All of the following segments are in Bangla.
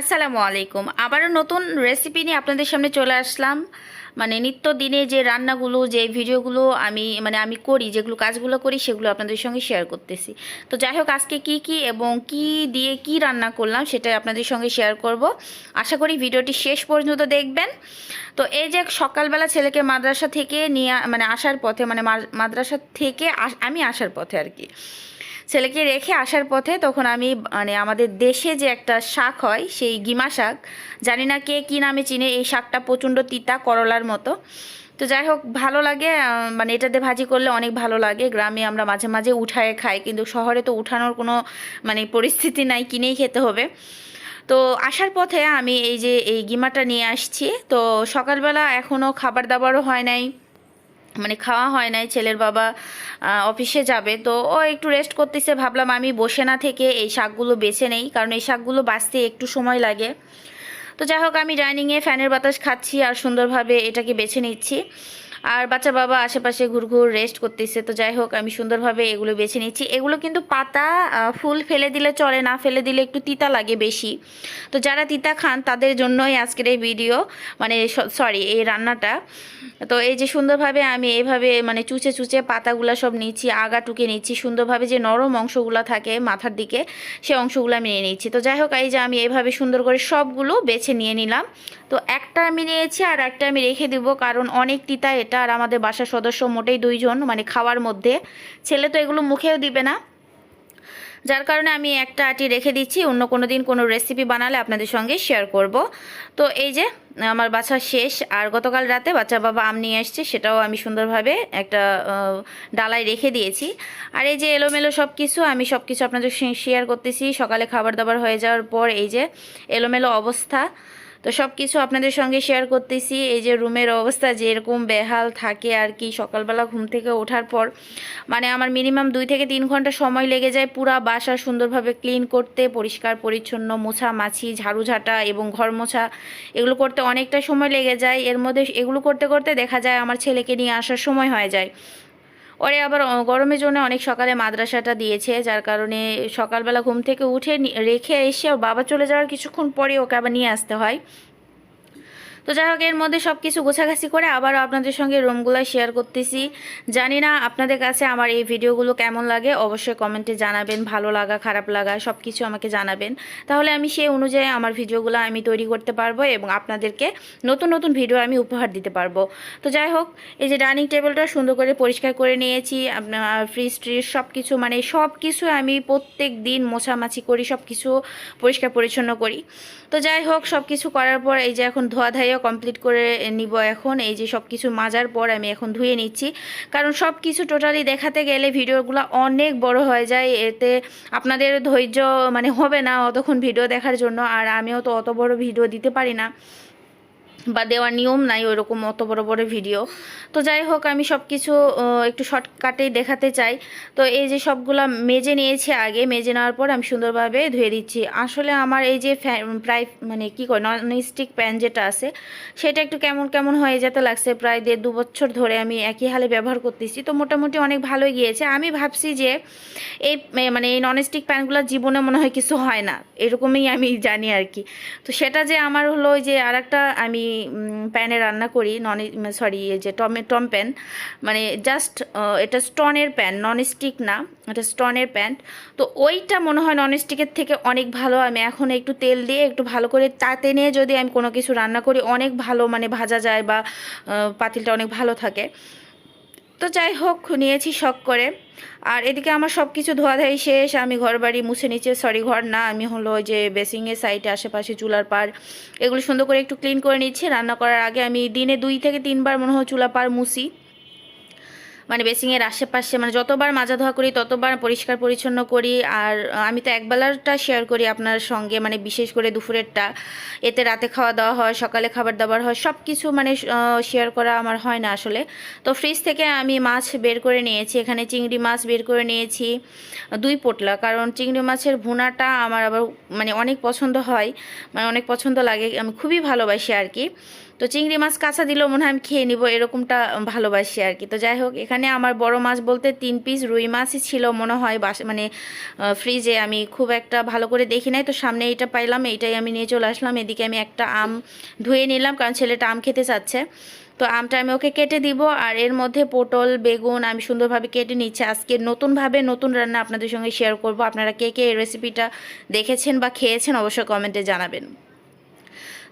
আসসালামু আলাইকুম। আবারও নতুন রেসিপি নিয়ে আপনাদের সামনে চলে আসলাম। মানে নিত্য দিনে যে রান্নাগুলো, যে ভিডিওগুলো আমি মানে আমি করি, যেগুলো কাজগুলো করি, সেগুলো আপনাদের সঙ্গে শেয়ার করতেছি। তো যাই হোক, আজকে কি কি এবং কি দিয়ে কি রান্না করলাম সেটা আপনাদের সঙ্গে শেয়ার করব। আশা করি ভিডিওটি শেষ পর্যন্ত দেখবেন। তো এই যে সকালবেলা ছেলেকে মাদ্রাসা থেকে নিয়ে মানে আসার পথে মানে মাদ্রাসা থেকে আমি আসার পথে আর কি। ছেলেকে রেখে আসার পথে তখন আমি মানে আমাদের দেশে যে একটা শাক হয়, সেই গিমা শাক, জানি না কে কী নামে চিনে এই শাকটা প্রচণ্ড তিতা করলার মতো। তো যাই হোক, ভালো লাগে মানে এটাতে ভাজি করলে অনেক ভালো লাগে। গ্রামে আমরা মাঝে মাঝে উঠায় খাই, কিন্তু শহরে তো উঠানোর কোনো মানে পরিস্থিতি নাই, কিনেই খেতে হবে। তো আসার পথে আমি এই যে এই গিমাটা নিয়ে আসছি। তো সকালবেলা এখনও খাবার দাবারও হয় নাই। মানে খাওয়া হয় নাই, ছেলের বাবা অফিসে যাবে, তো ও একটু রেস্ট করতেছে, ভাবলাম আমি বসে না থেকে এই শাকগুলো বেছে নেই, কারণ এই শাকগুলো বাঁচতে একটু সময় লাগে। তো যাই হোক, আমি ডাইনিংয়ে ফ্যানের বাতাস খাচ্ছি আর সুন্দরভাবে এটাকে বেছে নিচ্ছি। আর বাচ্চা বাবা আশেপাশে ঘুরঘুর রেস্ট করতেছে। তো যাই হোক, আমি সুন্দরভাবে এগুলো বেছে নিচ্ছি। এগুলো কিন্তু পাতা ফুল ফেলে দিলে চলে, না ফেলে দিলে একটু তিতা লাগে বেশি। তো যারা তিতা খান, তাদের জন্যই আজকের এই ভিডিও মানে সরি এই রান্নাটা। তো এই যে সুন্দরভাবে আমি এভাবে মানে চুচে চুচে পাতাগুলো সব নিচ্ছি, আগা টুকে নিচ্ছি, সুন্দরভাবে যে নরম অংশগুলো থাকে মাথার দিকে, সে অংশগুলো আমি নিয়ে নিচ্ছি। তো যাই হোক, এই যে আমি এভাবে সুন্দর করে সবগুলো বেছে নিয়ে নিলাম। তো একটা আমি নিয়েছি আর একটা আমি রেখে দিব, কারণ অনেক তিতা এটা আর আমাদের বাসার সদস্য মোটেই দুইজন মানে খাওয়ার মধ্যে। ছেলে তো এগুলো মুখেও দিবে না। যার কারণে আমি একটা আটি রেখে দিচ্ছি, অন্য কোনো দিন কোনো রেসিপি বানালে আপনাদের সঙ্গে শেয়ার করব। তো এই যে, আমার বাছা শেষ, আর গতকাল রাতে বাচ্চা বাবা আম নিয়ে এসছে সেটাও আমি সুন্দরভাবে একটা ডালায় রেখে দিয়েছি। আর এই যে এলোমেলো সব কিছু আমি সব কিছু আপনাদের শেয়ার করতেছি। সকালে খাবার দাবার হয়ে যাওয়ার পর এই যে এলোমেলো অবস্থা। তো সব কিছু আপনাদের সঙ্গে শেয়ার করতেছি। এই যে রুমের অবস্থা, যেরকম বেহাল থাকে আর কি, সকালবেলা ঘুম থেকে ওঠার পর মানে আমার মিনিমাম দুই থেকে তিন ঘণ্টা সময় লেগে যায় পুরা বাসা সুন্দরভাবে ক্লিন করতে, পরিষ্কার, পরিচ্ছন্ন, মোছা, মাছি, ঝাড়ু, ঝাঁটা এবং ঘর মোছা, এগুলো করতে অনেকটা সময় লেগে যায়। এর মধ্যে এগুলো করতে করতে দেখা যায় আমার ছেলেকে নিয়ে আসার সময় হয়ে যায়। ওরে আবার গরমের জন্য অনেক সকালে মাদ্রাসাটা দিয়েছে, যার কারণে সকালবেলা ঘুম থেকে উঠে রেখে এসে বাবা চলে যাওয়ার কিছুক্ষণ পরে ওকে আবার নিয়ে আসতে হয়। তো যাই হোক, এর মধ্যে সব কিছু গোছাগাছি করে আবারও আপনাদের সঙ্গে রুমগুলো শেয়ার করতেছি। জানি না আপনাদের কাছে আমার এই ভিডিওগুলো কেমন লাগে, অবশ্যই কমেন্টে জানাবেন, ভালো লাগা, খারাপ লাগা সব কিছু আমাকে জানাবেন। তাহলে আমি সেই অনুযায়ী আমার ভিডিওগুলো আমি তৈরি করতে পারব এবং আপনাদেরকে নতুন নতুন ভিডিও আমি উপহার দিতে পারব। তো যাই হোক, এই যে ডাইনিং টেবিলটা সুন্দর করে পরিষ্কার করে নিয়েছি আপনার ফ্রিজ ট্রিজ সব কিছু মানে সব কিছু আমি প্রত্যেক দিন মোছামাছি করি সব কিছু পরিষ্কার পরিচ্ছন্ন করি। তো যাই হোক সব কিছু করার পর এই যে এখন ধোয়া কমপ্লিট করে নিব এখন। এই যে সব কিছু মাজার পর আমি এখন ধুয়ে নিচ্ছি। কারণ সব কিছু টোটালি দেখাতে গেলে ভিডিওগুলো অনেক বড় হয়ে যায়। এতে আপনাদের ধৈর্য মানে হবে না অতক্ষণ ভিডিও দেখার জন্য। আর আমিও তো অত বড় ভিডিও দিতে পারি না। বা দেওয়ার নিয়ম নাই, ওইরকম অত বড় বড় ভিডিও। তো যাই হোক, আমি সব কিছু একটু শর্টকাটেই দেখাতে চাই। তো এই যে সবগুলা মেজে নিয়েছি আগে, মেজে নেওয়ার পর আমি সুন্দরভাবে ধুয়ে দিচ্ছি। আসলে আমার এই যে প্রায় মানে কী কয় নন স্টিক প্যান যেটা আছে, সেটা একটু কেমন কেমন হয়ে যেতে লাগছে। প্রায় দেড় দু বছর ধরে আমি একই হালে ব্যবহার করতেছি। তো মোটামুটি অনেক ভালোই গিয়েছে। আমি ভাবছি যে এই মানে এই ননস্টিক প্যানগুলো জীবনে মনে হয় কিছু হয় না। এরকমই আমি জানি আর কি। তো সেটা যে আমার হলো যে আর আমি প্যানে রান্না করি নন সরি যে টমে, টম প্যান মানে জাস্ট এটা স্টনের প্যান ননস্টিক না, এটা স্টনের প্যান। তো ওইটা মনে হয় নন স্টিকের থেকে অনেক ভালো। আমি এখন একটু তেল দিয়ে একটু ভালো করে তাতে নিয়ে যদি আমি কোনো কিছু রান্না করি, অনেক ভালো মানে ভাজা যায় বা পাতিলটা অনেক ভালো থাকে। তো যাই হোক, নিয়েছি শখ করে। আর এদিকে আমার সব কিছু ধোয়াধাই শেষ, আমি ঘর বাড়ি মুছে নিচে সরি ঘর না, আমি হলো যে বেসিংয়ের সাইডে আশেপাশে চুলার পার এগুলো সুন্দর করে একটু ক্লিন করে নিচ্ছি। রান্না করার আগে আমি দিনে দুই থেকে তিনবার মনে হয় চুলা পার মুছি। মানে বেসিংয়ের আশেপাশে মানে যতবার মাজা ধোয়া করি, ততবার পরিষ্কার পরিচ্ছন্ন করি। আর আমি তো একবেলারটা শেয়ার করি আপনার সঙ্গে মানে বিশেষ করে দুপুরেরটা। এতে রাতে খাওয়া দাওয়া হয়, সকালে খাবার দাবার হয় সব কিছু মানে শেয়ার করা আমার হয় না আসলে। তো ফ্রিজ থেকে আমি মাছ বের করে নিয়েছি, এখানে চিংড়ি মাছ বের করে নিয়েছি, দুই পোটলা। কারণ চিংড়ি মাছের ভুনাটা আমার আবার মানে অনেক পছন্দ হয় মানে অনেক পছন্দ লাগে, আমি খুবই ভালোবাসি আর কি। তো চিংড়ি মাছ কাঁচা দিলেও মনে হয় আমি খেয়ে নিব, এরকমটা ভালোবাসি আর কি। তো যাই হোক, এখানে আমার বড় মাছ বলতে তিন পিস রুই মাছই ছিল, মনে হয় বাস মানে ফ্রিজে আমি খুব একটা ভালো করে দেখি নাই। তো সামনে এইটা পাইলাম, এইটাই আমি নিয়ে চলে আসলাম। এদিকে আমি একটা আম ধুয়ে নিলাম, কারণ ছেলেটা আম খেতে চাচ্ছে। তো আমটা আমি ওকে কেটে দিব, আর এর মধ্যে পটল, বেগুন আমি সুন্দরভাবে কেটে নিচ্ছি। আজকে নতুনভাবে নতুন রান্না আপনাদের সঙ্গে শেয়ার করব। আপনারা কে কে এই রেসিপিটা দেখেছেন বা খেয়েছেন অবশ্যই কমেন্টে জানাবেন।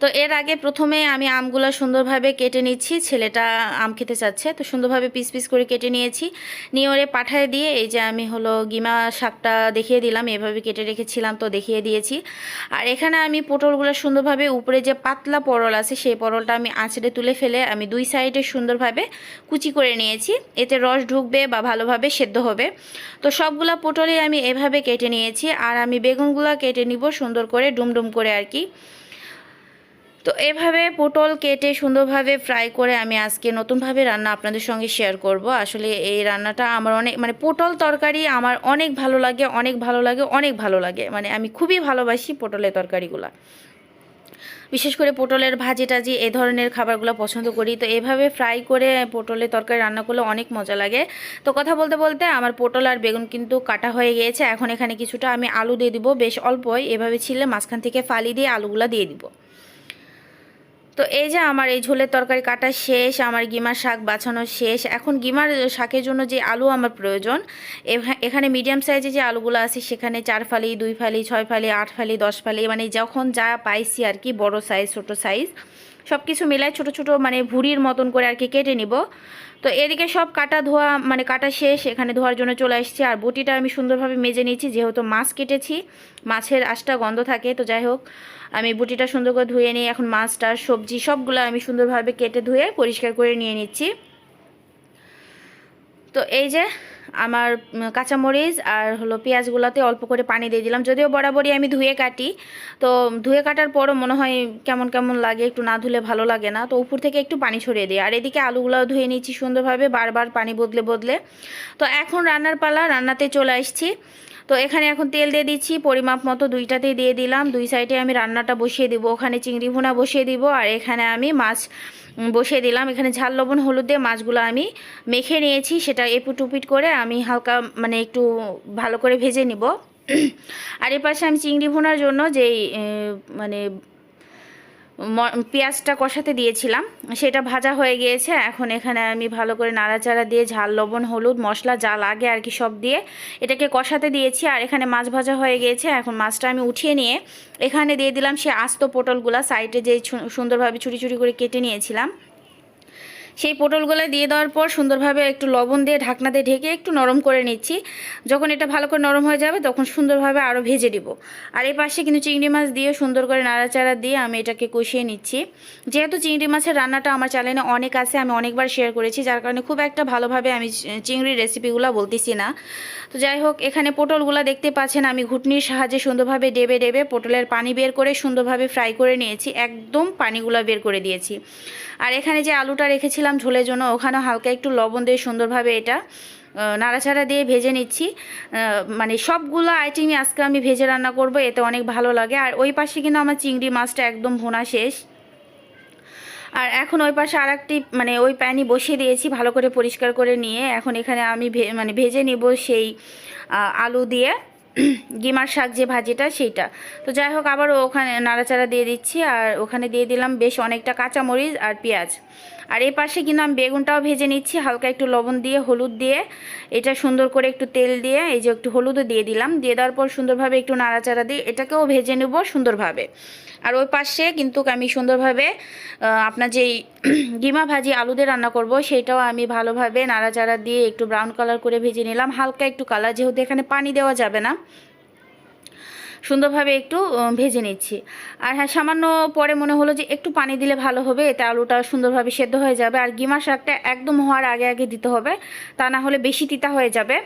তো এর আগে প্রথমে আমি আমগুলো সুন্দরভাবে কেটে নিচ্ছি। ছেলেটা আম খেতে চাচ্ছে। তো সুন্দরভাবে পিস পিস করে কেটে নিয়েছি। নিয়ে ওরে পাঠায় দিয়ে এই যে আমি হলো গিমা শাকটা দেখিয়ে দিলাম। এভাবে কেটে রেখেছিলাম তো দেখিয়ে দিয়েছি। আর এখানে আমি পটলগুলো সুন্দরভাবে উপরে যে পাতলা পরল আছে, সেই পরলটা আমি আঁচড়ে তুলে ফেলে আমি দুই সাইডে সুন্দরভাবে কুচি করে নিয়েছি। এতে রস ঢুকবে বা ভালোভাবে সেদ্ধ হবে। তো সবগুলা পটলই আমি এভাবে কেটে নিয়েছি। আর আমি বেগুনগুলো কেটে নিব সুন্দর করে ডুমডুম করে আর কি। তো এভাবে পটল কেটে সুন্দরভাবে ফ্রাই করে আমি আজকে নতুনভাবে রান্না আপনাদের সঙ্গে শেয়ার করব। আসলে এই রান্নাটা আমার অনেক মানে পটল তরকারি আমার অনেক ভালো লাগে, অনেক ভালো লাগে, অনেক ভালো লাগে। মানে আমি খুবই ভালোবাসি পটলের তরকারিগুলো। বিশেষ করে পটলের ভাজি টাজি এ ধরনের খাবারগুলো পছন্দ করি। তো এভাবে ফ্রাই করে পটলের তরকারি রান্না করলে অনেক মজা লাগে। তো কথা বলতে বলতে আমার পটল আর বেগুন কিন্তু কাটা হয়ে গিয়েছে। এখন এখানে কিছুটা আমি আলু দিয়ে দিব। বেশ অল্পই। এভাবে ছিলে মাঝখান থেকে ফালি দিয়ে আলুগুলো দিয়ে দিব। তো এই যে আমার এই ঝোলের তরকারি কাটা শেষ, আমার গিমার শাক বাছানো শেষ। এখন গিমার শাকের জন্য যে আলু আমার প্রয়োজন এখানে মিডিয়াম সাইজে যে আলুগুলো আছে, সেখানে চার ফালি, দুই ফালি, ছয় ফালি, আট ফালি, দশ ফালি মানে যখন যা পাইছি আর কি, বড় সাইজ ছোট সাইজ সব কিছু মিলায় ছোট ছোট মানে ভুড়ির মতন করে আর কি কেটে নিব। তো এদিকে সব কাটা ধোয়া মানে কাটা শেষ, এখানে ধোয়ার জন্য চলে আসছি। আর বটিটা আমি সুন্দরভাবে মেজে নিয়েছি, যেহেতু মাছ কেটেছি, মাছের আশটা গন্ধ থাকে, তো যাই হোক, আমি বুটিটা সুন্দর করে ধুয়ে নিই এখন মাছটা, সবজি সবগুলো আমি সুন্দরভাবে কেটে ধুয়ে পরিষ্কার করে নিয়ে নিচ্ছি। তো এই যে আমার কাঁচামরিচ আর হলো পেঁয়াজগুলোতে অল্প করে পানি দিয়ে দিলাম। যদিও বরাবরই আমি ধুয়ে কাটি। তো ধুয়ে কাটার পরও মনে হয় কেমন কেমন লাগে, একটু না ধুলে ভালো লাগে না। তো উপর থেকে একটু পানি ছড়িয়ে দিই। আর এদিকে আলুগুলো ধুয়ে নিচ্ছি সুন্দরভাবে, বারবার পানি বদলে বদলে। তো এখন রান্নার পালা, রান্নাতে চলে আসছি। তো এখানে এখন তেল দিয়ে দিচ্ছি, পরিমাপ মতো দুইটাতেই দিয়ে দিলাম। দুই সাইডে আমি রান্নাটা বসিয়ে দিব। ওখানে চিংড়ি ভুনা বসিয়ে দিব আর এখানে আমি মাছ বসিয়ে দিলাম। এখানে ঝাল, লবণ, হলুদ দিয়ে মাছগুলো আমি মেখে নিয়েছি। সেটা এপুট উপিট করে আমি হালকা মানে একটু ভালো করে ভেজে নিব। আর এ পাশে আমি চিংড়ি ভুনার জন্য যেই মানে পেঁয়াজটা কষাতে দিয়েছিলাম। সেটা ভাজা হয়ে গিয়েছে। এখন এখানে আমি ভালো করে নাড়াচাড়া দিয়ে ঝাল, লবণ, হলুদ, মশলা যা লাগে আর কি সব দিয়ে এটাকে কষাতে দিয়েছি। আর এখানে মাছ ভাজা হয়ে গিয়েছে। এখন মাছটা আমি উঠিয়ে নিয়ে এখানে দিয়ে দিলাম সে আস্ত পটলগুলা। সাইডে যে সুন্দরভাবে ছুটি ছুটি করে কেটে নিয়েছিলাম। সেই পটলগুলো দিয়ে দেওয়ার পর সুন্দরভাবে একটু লবণ দিয়ে ঢাকনা দিয়ে ঢেকে একটু নরম করে নিচ্ছি। যখন এটা ভালো করে নরম হয়ে যাবে, তখন সুন্দরভাবে আরও ভেজে দিব আর এই পাশে কিন্তু চিংড়ি মাছ দিয়ে সুন্দর করে নাড়াচাড়া দিয়ে আমি এটাকে কষিয়ে নিচ্ছি। যেহেতু চিংড়ি মাছের রান্নাটা আমার চ্যানেলে অনেক আছে, আমি অনেকবার শেয়ার করেছি, যার কারণে খুব একটা ভালোভাবে আমি চিংড়ির রেসিপিগুলো বলতেছি না। তো যাই হোক, এখানে পটলগুলো দেখতে পাচ্ছেন, আমি ঘুটনির সাহায্যে সুন্দরভাবে ডেবে ডেবে পটলের পানি বের করে সুন্দরভাবে ফ্রাই করে নিয়েছি, একদম পানিগুলো বের করে দিয়েছি। আর এখানে যে আলুটা রেখেছিলাম ঝোলের জন্য ওখানেও হালকা একটু লবণ দিয়ে সুন্দরভাবে এটা নাড়াচাড়া দিয়ে ভেজে নিচ্ছি। মানে সবগুলো আইটেমই আজকে আমি ভেজে রান্না করব, এতে অনেক ভালো লাগে। আর ওই পাশে কিন্তু আমার চিংড়ি মাছটা একদম ভোনা শেষ। আর এখন ওই পাশে আর একটি মানে ওই প্যানি বসিয়ে দিয়েছি, ভালো করে পরিষ্কার করে নিয়ে। এখন এখানে আমি মানে ভেজে নিব সেই আলু দিয়ে। গিমার শাক যে ভাজিটা, সেইটা। তো যাই হোক আবার ওখানে নাড়াচাড়া দিয়ে দিচ্ছি। আর ওখানে দিয়ে দিলাম বেশ অনেকটা কাঁচামরিচ আর পেঁয়াজ। আর এই পাশে কিন্তু আমি বেগুনটাও ভেজে নিচ্ছি, হালকা একটু লবণ দিয়ে, হলুদ দিয়ে, এটা সুন্দর করে একটু তেল দিয়ে, এই যে একটু হলুদও দিয়ে দিলাম, দিয়ে দেওয়ার পর সুন্দরভাবে একটু নাড়াচাড়া দিয়ে এটাকেও ভেজে নেব সুন্দরভাবে। আর ওই পাশে কিন্তু আমি সুন্দরভাবে আপনার যেই গিমা ভাজি আলু দিয়ে রান্না করব সেইটাও আমি ভালোভাবে নাড়াচাড়া দিয়ে একটু ব্রাউন কালার করে ভেজে নিলাম, হালকা একটু কালার যেহেতু এখানে পানি দেওয়া যাবে না। সুন্দরভাবে একটু ভেজে নিচ্ছি। আর হ্যাঁ সামান্য পরে মনে হলো যে একটু পানি দিলে ভালো হবে, এতে আলুটা সুন্দরভাবে সেদ্ধ হয়ে যাবে। আর গিমা শাকটা একদম হওয়ার আগে আগে দিতে হবে, তা না হলে বেশি তিতা হয়ে যাবে।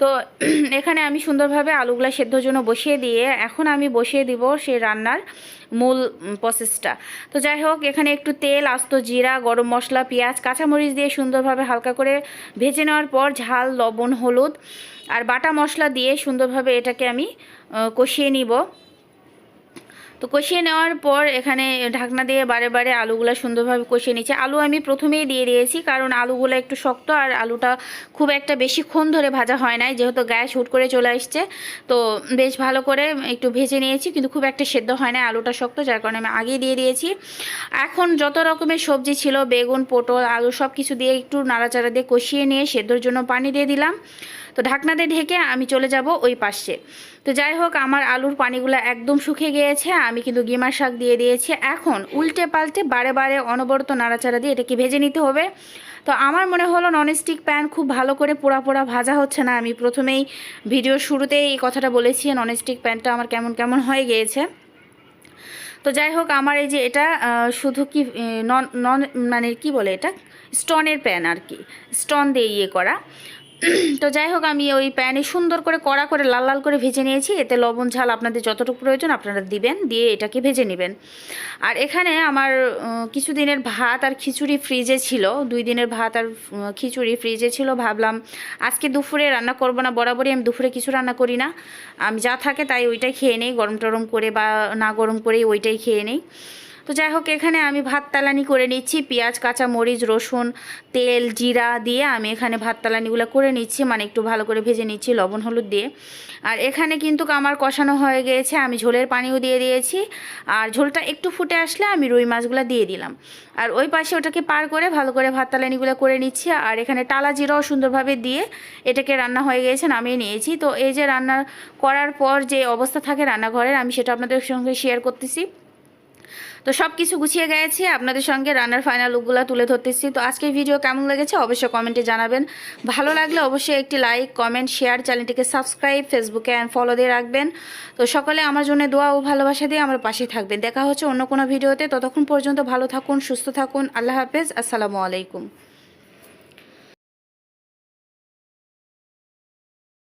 তো এখানে আমি সুন্দরভাবে আলুগুলা সেদ্ধর জন্য বসিয়ে দিয়ে, এখন আমি বসিয়ে দিব সেই রান্নার মূল প্রসেসটা তো যাই হোক, এখানে একটু তেল, আস্ত জিরা, গরম মশলা, পেঁয়াজ, কাঁচামরিচ দিয়ে সুন্দরভাবে হালকা করে ভেজে নেওয়ার পর ঝাল, লবণ, হলুদ আর বাটা মশলা দিয়ে সুন্দরভাবে এটাকে আমি কষিয়ে নিব। তো কষিয়ে নেওয়ার পর এখানে ঢাকনা দিয়ে বারে বারে আলুগুলো সুন্দরভাবে কষিয়ে নিচ্ছে। আলু আমি প্রথমেই দিয়ে দিয়েছি, কারণ আলুগুলো একটু শক্ত আর আলুটা খুব একটা বেশিক্ষণ ধরে ভাজা হয় নাই, যেহেতু গ্যাস হুট করে চলে আসছে। তো বেশ ভালো করে একটু ভেজে নিয়েছি, কিন্তু খুব একটা সেদ্ধ হয় না আলুটা শক্ত, যার কারণে আমি আগে দিয়ে দিয়েছি। এখন যত রকমের সবজি ছিল, বেগুন, পটল, আলু সব কিছু দিয়ে একটু নাড়াচাড়া দিয়ে কষিয়ে নিয়ে সেদ্ধর জন্য পানি দিয়ে দিলাম। তো ঢাকনা দিয়ে ঢেকে আমি চলে যাব ওই পাশে। তো যাই হোক, আমার আলুর পানিগুলো একদম শুকিয়ে গিয়েছে, আমি কিন্তু গিমার শাক দিয়ে দিয়েছি। এখন উল্টে পাল্টে বারে বারে অনবরত নাড়াচাড়া দিয়ে এটাকে ভেজে নিতে হবে। তো আমার মনে হলো ননস্টিক প্যান খুব ভালো করে পোড়া পোড়া ভাজা হচ্ছে না। আমি প্রথমেই ভিডিওর শুরুতেই এই কথাটা বলেছি ননস্টিক প্যানটা আমার কেমন কেমন হয়ে গিয়েছে। তো যাই হোক, আমার এই যে এটা শুধু কি নন নন মানে কি বলে এটা? স্টোনের প্যান আর কি। স্টোন দিয়ে ইয়ে করা। তো যাই হোক, আমি ওই প্যানে সুন্দর করে কড়া করে লাল লাল করে ভেজে নিয়েছি। এতে লবণ, ঝাল আপনাদের যতটুকু প্রয়োজন আপনারা দিবেন, দিয়ে এটাকে ভেজে নেবেন। আর এখানে আমার কিছু দিনের ভাত আর খিচুড়ি ফ্রিজে ছিল। দুই দিনের ভাত আর খিচুড়ি ফ্রিজে ছিল। ভাবলাম, আজকে দুপুরে রান্না করব না, বরাবরই আমি দুপুরে কিছু রান্না করি না। আমি যা থাকে তাই ওইটাই খেয়ে নেই, গরম টরম করে বা না গরম করেই ওইটাই খেয়ে নেই। তো যাই হোক, এখানে আমি ভাত তালানি করে নিচ্ছি। পেঁয়াজ, কাঁচা মরিচ, রসুন, তেল, জিরা দিয়ে আমি এখানে ভাত তালানিগুলো করে নিচ্ছি। মানে একটু ভালো করে ভেজে নিচ্ছি, লবণ, হলুদ দিয়ে। আর এখানে কিন্তু আমার কষানো হয়ে গিয়েছে আমি ঝোলের পানিও দিয়ে দিয়েছি। আর ঝোলটা একটু ফুটে আসলে আমি রুই মাছগুলো দিয়ে দিলাম। আর ওই পাশে ওটাকে পার করে ভালো করে ভাত তালানিগুলো করে নিচ্ছি। আর এখানে টালা জিরাও সুন্দরভাবে দিয়ে এটাকে রান্না হয়ে গিয়েছে নামিয়ে নিয়েছি। তো এই যে রান্না করার পর যে অবস্থা থাকে রান্নাঘরের, আমি সেটা আপনাদের সঙ্গে শেয়ার করতেছি। তো সব কিছু গুছিয়ে গেছে। আপনাদের সঙ্গে রানার ফাইনাল লুকগুলো তুলে ধরতেছি। তো আজকের ভিডিও কেমন লেগেছে অবশ্যই কমেন্টে জানাবেন। ভালো লাগলে অবশ্যই একটি লাইক কমেন্ট শেয়ার চ্যানেলটিকে সাবস্ক্রাইব ফেসবুকে অ্যান্ড ফলো দিয়ে রাখবেন। তো সকলে আমার জন্য দোয়া ও ভালোবাসা দিয়ে আমার পাশে থাকবেন। দেখা হচ্ছে অন্য কোনো ভিডিওতে ততক্ষণ পর্যন্ত ভালো থাকুন, সুস্থ থাকুন। আল্লাহ হাফেজ। আসসালামু আলাইকুম।